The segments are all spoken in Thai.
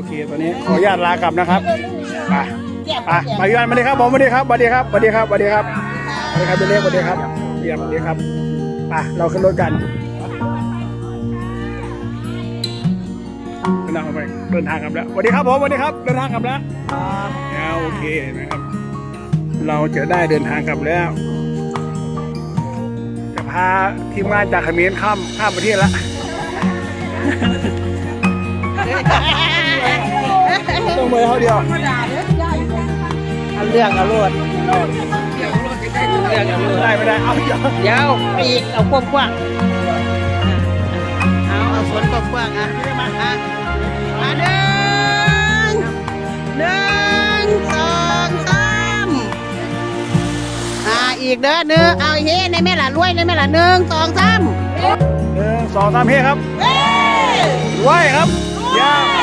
อเคตอนนี้ขออนุญาตลากลับนะครับไปไปไปพี่วันสวัสดีครับผมสวัสดีครับสวัสดีครับสวัสดีครับสวัสดีครับสวัสดีครับพี่เล็กสวัสดีครับเยี่ยมสวัสดีครับไปเราขึ้นรถกันเดินทางกลับไปเดินทางกลับแล้วสวัสดีครับผมสวัสดีครับเดินทางกลับแล้วแล้วโอเคนะครับ เราจะได้เดินทางกลับแล้ว จะพาทีมงานจากเขมรข้ามข้ามประเทศละ ต้องไปเขาเดียวเอาเรื่องเอาโลดเรื่องเอาโลดได้ไม่ได้เอาเดี๋ยวเดี๋ยวปอีกเอากว้างๆเอาเอาสวนกว้างๆอะมาอะมาหนึ่งหนึ่งสองสามอ่าอีกเด้อหนึ่งเอาเฮ้ในแม่ละรวยในแม่ละหนึ่งสองสามหนึ่งสองสามเฮ้ครับเอ้ยครับ ย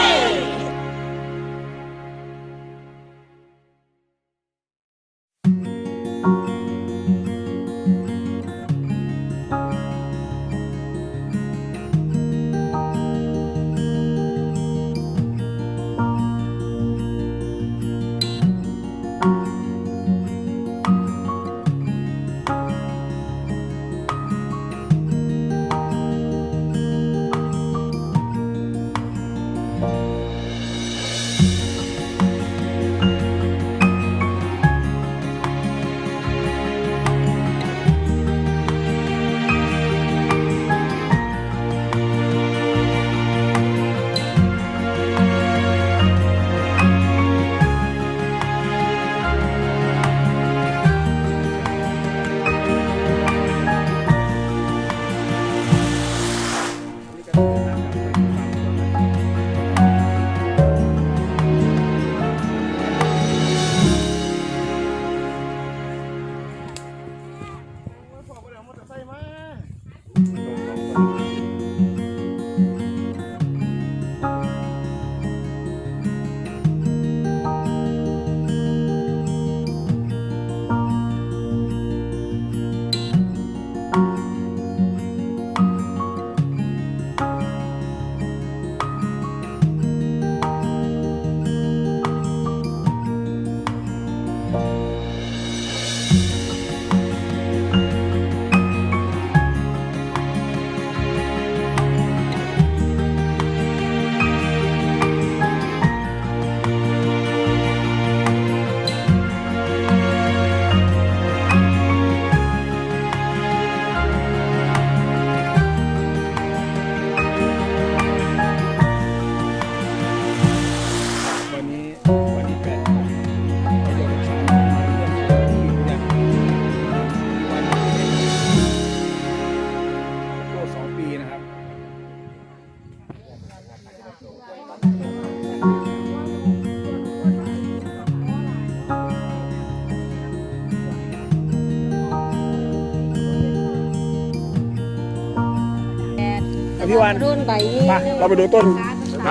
พี่วันรุ่นใบนี้มาเราไปดูต้น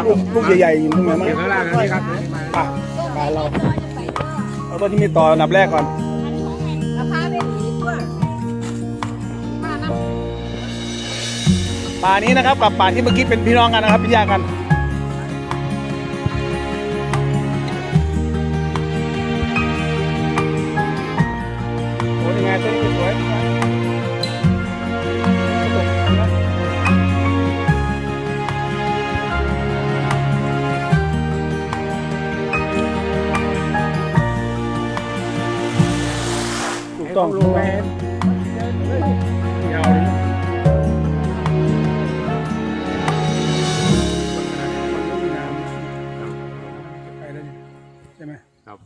ลูกลูกใหญ่ๆอยู่ตรงไหนมั้งข้างล่างนี่ครับป่ะป่าเราเอาต้นที่มีต่ออันดับแรกก่อนราคาเป็นอีกว่ามานะป่านี้นะครับกับป่าที่เมื่อกี้เป็นพี่น้องกันนะครับพี่ยากัน ต้องลงแม่ยาวเลยมันไม่มีน้ำไปแล้วนี่ใช่ไหมครับ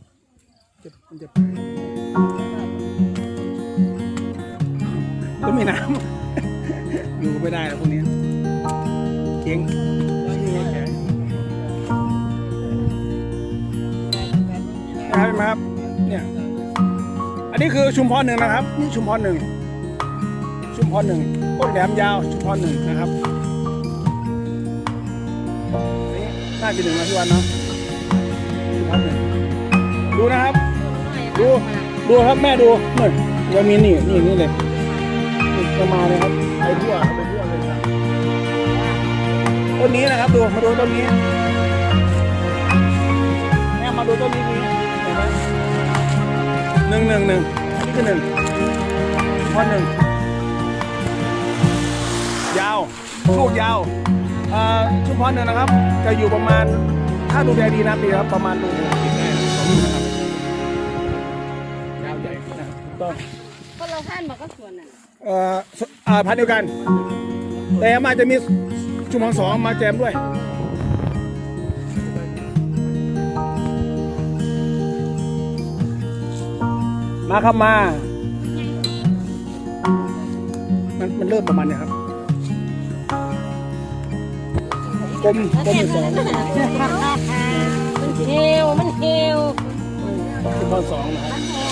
จะมันจะไปก็มีน้ำอยู่ไม่ได้แล้วพวกนี้เจ๊งนะครับเห็นไหมครับเนี่คือชุมพรหนึ่งนะครับ นี่ชุมพรหนึ่งชุมพรหนึ่งก้นแหลมยาวชุมพรหนึ่งนะครับนี่น่าจะหนึ่งมาที่วันเนาะชุมพรหนึ่งดูนะครับ ดูดูครับแม่ดูเหมือนยังมีนี่นี่นี่เลยจะมาเลยครับไปทั่วไปทั่วเลยครับต้นนี้นะครับดูมาดูต้นนี้แม่มาดูต้นนี้ดีเห็นไหม งหนึ่งอันนี้คือหนึ่งพอหนึ่งยาวลูกยาวเอ่อชุมพรหนึ่งนะครับ จะอยู่ประมาณถ้าดูแลดีนะปีครับประมาณดูดูกินได้นะสองลูกนะครับยาวใหญ่นะครับถูกต้องคนเราท่านบอกก็ส่วนน่ะเอ่อสอ่าพันธุ์เดียวกัน แต่มาจะมีชุมพรสองมาแจมด้วย มาครับมา มันมันเริ่มประมาณเนี้ยครับกลมกลมเป็นสองมันเฮวมันเฮวชุมพรสองนะครับ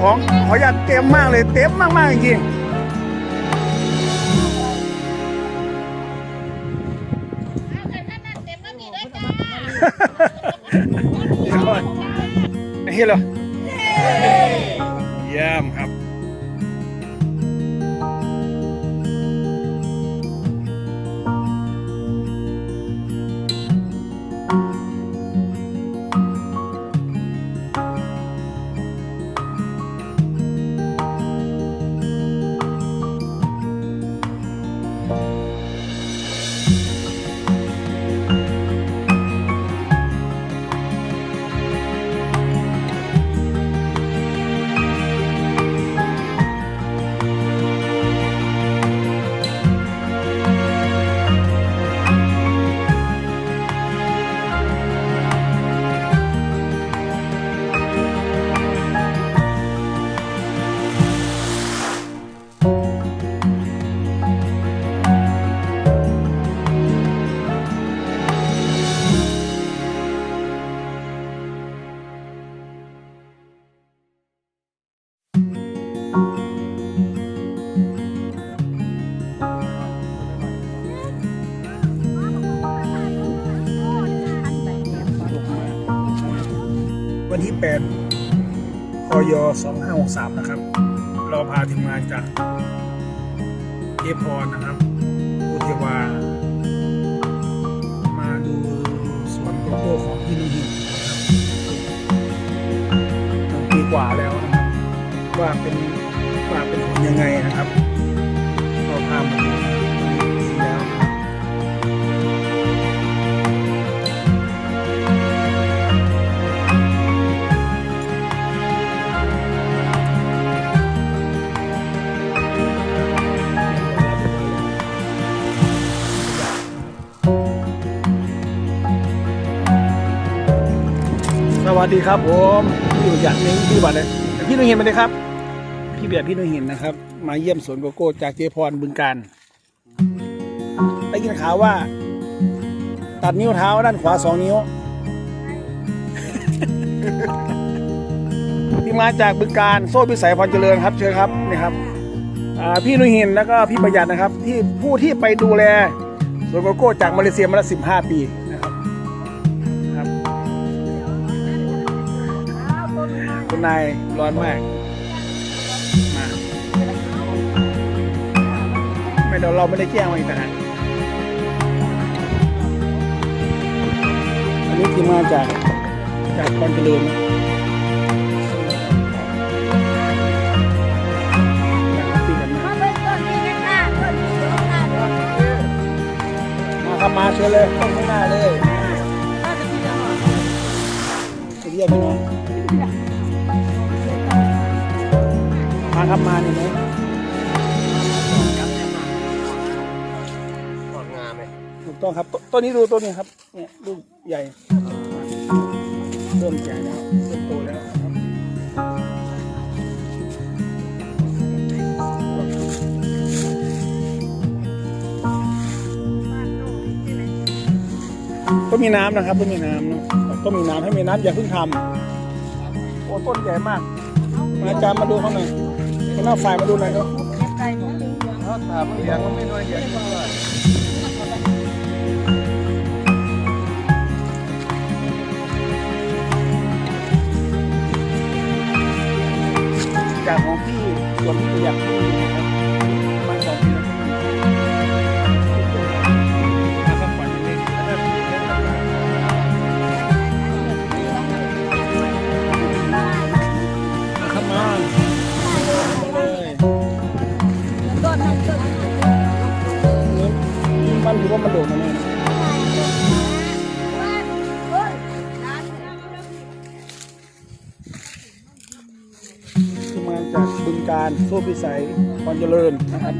ของขออยากเต็มมากเลยเต็มมากๆจริงๆเดี๋ยวก่อนเฮ้ยเหรอเยี่ยมครับ วันที่ 8 พย 2563 นะครับ เราพาทีมงานจากเอพรนะครับอุเทวา มาดูสวนโกโก้ของพี่นุ่มหิปีกว่าแล้วนะครับว่าเป็นว่าเป็นผลยังไงนะครับ เราพามาดู สวัสดีครับผมพี่อยู่หยัดนึงพี่บัตรเลยพี่นุหินมาเลยครับ พี่เบียดพี่นุหินนะครับ มาเยี่ยมสวนโกโก้จากเจพรบึงการได้ยินข่าวว่า ตัดนิ้วเท้าด้านขวาสองนิ้วที่มาจากบึงการโซ่พิสัยพรเจริญครับ เชิญครับนี่ครับพี่นุหินแล้วก็พี่ประหยัดนะครับ ที่ผู้ที่ไปดูแลสวนโกโก้จากมาเลเซียมาแล้วสิบห้าปี คุณนายร้อนมาก มาไม่เราเราไม่ได้แจ้งมาอีกนะฮะอันนี้คือมาจากจากคอนเจริญนะนะครับที่กันมามาเป็นต้นนี้กันค่ะต้นนี้ต้นหน้ามาครับมาเชิญเลยต้นข้างหน้าเลยะพี่จะหอไปเยี่ยมพี่น้องมาครับมาเนี่ยนะถูกต้องครับตต้นนี้ดูต้นนี้ครับ เนี่ยลูกใหญ่เริ่มใหญ่แล้วเริ่มโตแล้วนะครับต้องมีน้ำนะครับต้องมีน้ำเนาะต้องมีน้ำให้มีน้ำอย่าเพิ่งทำโอ้ต้นใหญ่มาก มาอาจารย์มาดูเขาหน่อยมั นเอาไฟมาดูหน่อยเนาะเขาถามมันเลี้ยงมันไม่น้อยเดียงเท่าจากานโซ่พิสัยพรเจริญนะครับ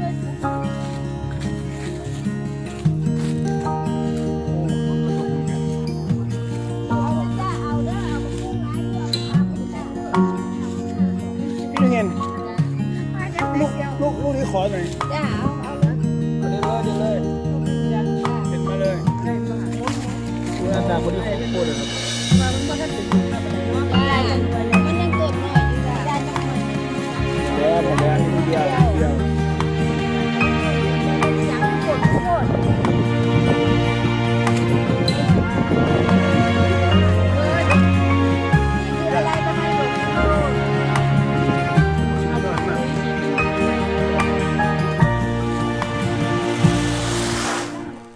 พี่เห็นลูกลูกลูกนี้ขอหน่อย